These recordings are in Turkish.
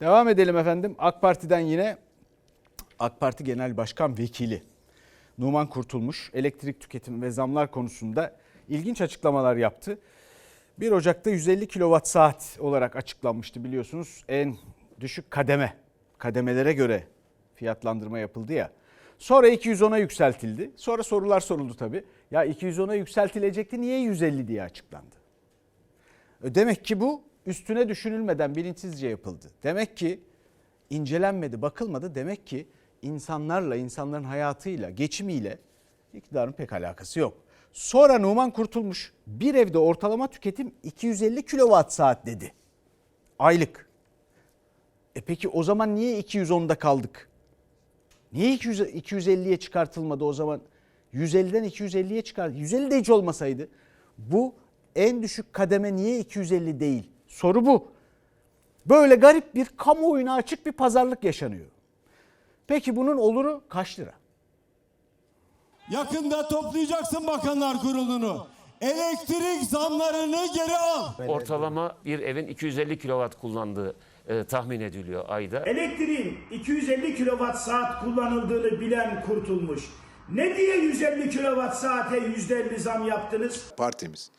Devam edelim efendim. AK Parti'den yine AK Parti Genel Başkan Vekili Numan Kurtulmuş elektrik tüketimi ve zamlar konusunda ilginç açıklamalar yaptı. 1 Ocak'ta 150 kilowatt saat olarak açıklanmıştı biliyorsunuz. En düşük kademe, kademelere göre fiyatlandırma yapıldı ya. Sonra 210'a yükseltildi. Sonra sorular soruldu tabii. Ya 210'a yükseltilecekti niye 150 diye açıklandı? E Demek ki bu üstüne düşünülmeden bilinçsizce yapıldı. Demek ki incelenmedi, bakılmadı. Demek ki insanlarla, insanların hayatıyla, geçimiyle iktidarın pek alakası yok. Sonra Numan Kurtulmuş bir evde ortalama tüketim 250 kilowatt saat dedi. Aylık. E peki o zaman niye 210'da kaldık? Niye 200, 250'ye çıkartılmadı o zaman? 150'den 250'ye çıkart. 150 de hiç olmasaydı. Bu en düşük kademe niye 250 değil? Soru bu. Böyle garip bir kamuoyuna açık bir pazarlık yaşanıyor. Peki bunun oluru kaç lira? Yakında toplayacaksın bakanlar kurulunu. Elektrik zamlarını geri al. Ortalama bir evin 250 kilowatt kullandığı e, tahmin ediliyor ayda. Elektriğin 250 kilowatt saat kullanıldığını bilen kurtulmuş. Ne diye 150 kilowatt saate %50 zam yaptınız? partimiz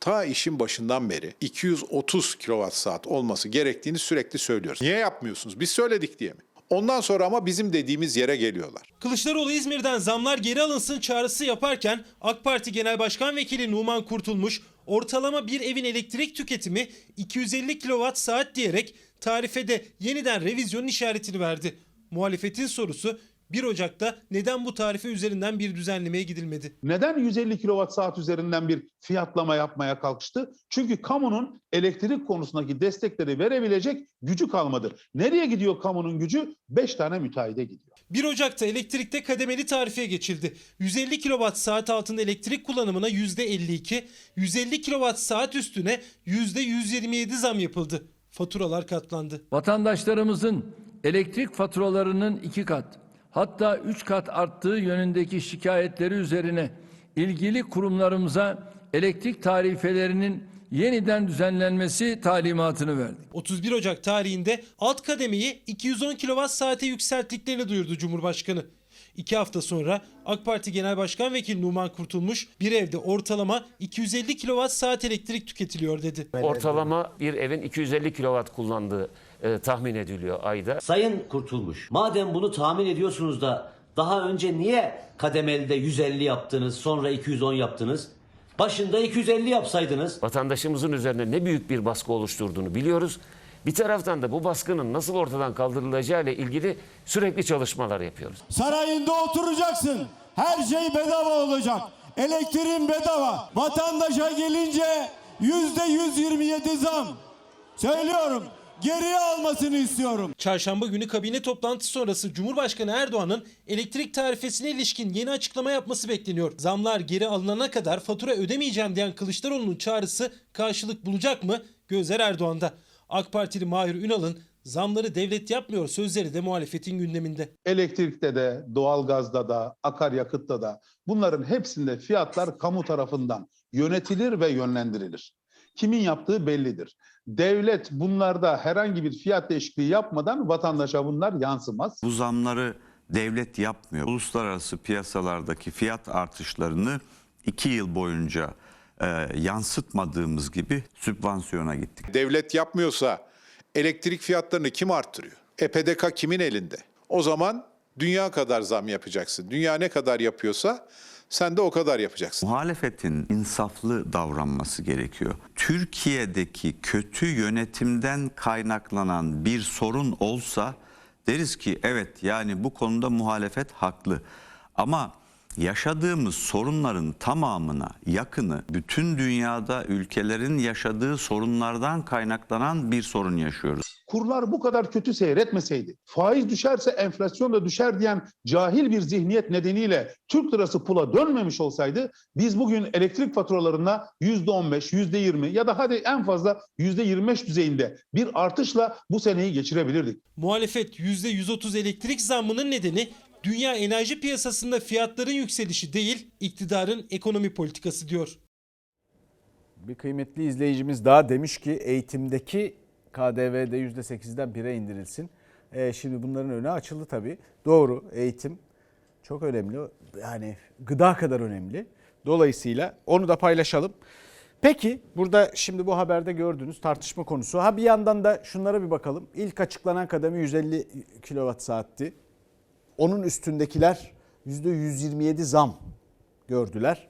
ta işin başından beri 230 kilowatt saat olması gerektiğini sürekli söylüyoruz. Niye yapmıyorsunuz? Biz söyledik diye mi? Ondan sonra ama bizim dediğimiz yere geliyorlar. Kılıçdaroğlu İzmir'den zamlar geri alınsın çağrısı yaparken AK Parti Genel Başkan Vekili Numan Kurtulmuş ortalama bir evin elektrik tüketimi 250 kilowatt saat diyerek tarifede yeniden revizyonun işaretini verdi. Muhalefetin sorusu 1 Ocak'ta neden bu tarife üzerinden bir düzenlemeye gidilmedi? Neden 150 kilowatt saat üzerinden bir fiyatlama yapmaya kalkıştı? Çünkü kamunun elektrik konusundaki destekleri verebilecek gücü kalmadı. Nereye gidiyor kamunun gücü? 5 tane müteahhide gidiyor. 1 Ocak'ta elektrikte kademeli tarife geçildi. 150 kWh saat altında elektrik kullanımına %52, 150 kWh saat üstüne %127 zam yapıldı. Faturalar katlandı. Vatandaşlarımızın elektrik faturalarının iki kat hatta üç kat arttığı yönündeki şikayetleri üzerine ilgili kurumlarımıza elektrik tarifelerinin yeniden düzenlenmesi talimatını verdik. 31 Ocak tarihinde alt kademeyi 210 kWh saate yükselttiklerini duyurdu Cumhurbaşkanı. İki hafta sonra AK Parti Genel Başkan Vekili Numan Kurtulmuş bir evde ortalama 250 kWh saat elektrik tüketiliyor dedi. Ortalama bir evin 250 kilowatt kullandığı e, tahmin ediliyor ayda. Sayın Kurtulmuş, madem bunu tahmin ediyorsunuz da daha önce niye kademeli de 150 yaptınız, sonra 210 yaptınız? Başında 250 yapsaydınız. Vatandaşımızın üzerine ne büyük bir baskı oluşturduğunu biliyoruz. Bir taraftan da bu baskının nasıl ortadan kaldırılacağı ile ilgili sürekli çalışmalar yapıyoruz. Sarayında oturacaksın. Her şey bedava olacak. Elektriğin bedava. Vatandaşa gelince yüzde 127 zam. Söylüyorum. Geriye almasını istiyorum. Çarşamba günü kabine toplantısı sonrası Cumhurbaşkanı Erdoğan'ın elektrik tarifesine ilişkin yeni açıklama yapması bekleniyor. Zamlar geri alınana kadar fatura ödemeyeceğim diyen Kılıçdaroğlu'nun çağrısı karşılık bulacak mı? Gözler Erdoğan'da. AK Partili Mahir Ünal'ın zamları devlet yapmıyor sözleri de muhalefetin gündeminde. Elektrikte de, doğalgazda da, akaryakıtta da bunların hepsinde fiyatlar kamu tarafından yönetilir ve yönlendirilir. Kimin yaptığı bellidir. Devlet bunlarda herhangi bir fiyat değişikliği yapmadan vatandaşa bunlar yansımaz. Bu zamları devlet yapmıyor. Uluslararası piyasalardaki fiyat artışlarını iki yıl boyunca e, yansıtmadığımız gibi sübvansiyona gittik. Devlet yapmıyorsa elektrik fiyatlarını kim arttırıyor? EPDK kimin elinde? O zaman dünya kadar zam yapacaksın. Dünya ne kadar yapıyorsa sen de o kadar yapacaksın. Muhalefetin insaflı davranması gerekiyor. Türkiye'deki kötü yönetimden kaynaklanan bir sorun olsa deriz ki evet yani bu konuda muhalefet haklı. Ama yaşadığımız sorunların tamamına yakını bütün dünyada ülkelerin yaşadığı sorunlardan kaynaklanan bir sorun yaşıyoruz. Kurlar bu kadar kötü seyretmeseydi, faiz düşerse enflasyon da düşer diyen cahil bir zihniyet nedeniyle Türk lirası pula dönmemiş olsaydı biz bugün elektrik faturalarına %15, %20 ya da hadi en fazla %25 düzeyinde bir artışla bu seneyi geçirebilirdik. Muhalefet %130 elektrik zammının nedeni dünya enerji piyasasında fiyatların yükselişi değil, iktidarın ekonomi politikası diyor. Bir kıymetli izleyicimiz daha demiş ki eğitimdeki KDV'de %8'den 1'e indirilsin. E, şimdi bunların önü açıldı tabii. Doğru eğitim çok önemli. Yani gıda kadar önemli. Dolayısıyla onu da paylaşalım. Peki burada şimdi bu haberde gördüğünüz tartışma konusu. Ha bir yandan da şunlara bir bakalım. İlk açıklanan kademe 150 kilowatt saatti. Onun üstündekiler %127 zam gördüler.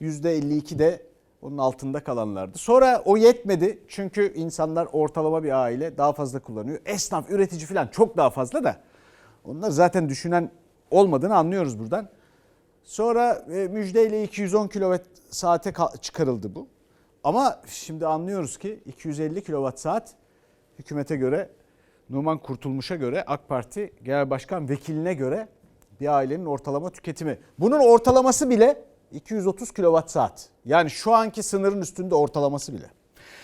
%52 de onun altında kalanlardı. Sonra o yetmedi. Çünkü insanlar ortalama bir aile daha fazla kullanıyor. Esnaf, üretici falan çok daha fazla da. Onlar zaten düşünen olmadığını anlıyoruz buradan. Sonra müjdeyle 210 kilowatt saate ka- çıkarıldı bu. Ama şimdi anlıyoruz ki 250 kilowatt saat hükümete göre Numan Kurtulmuş'a göre AK Parti Genel Başkan Vekiline göre bir ailenin ortalama tüketimi. Bunun ortalaması bile 230 kilowatt saat. Yani şu anki sınırın üstünde ortalaması bile.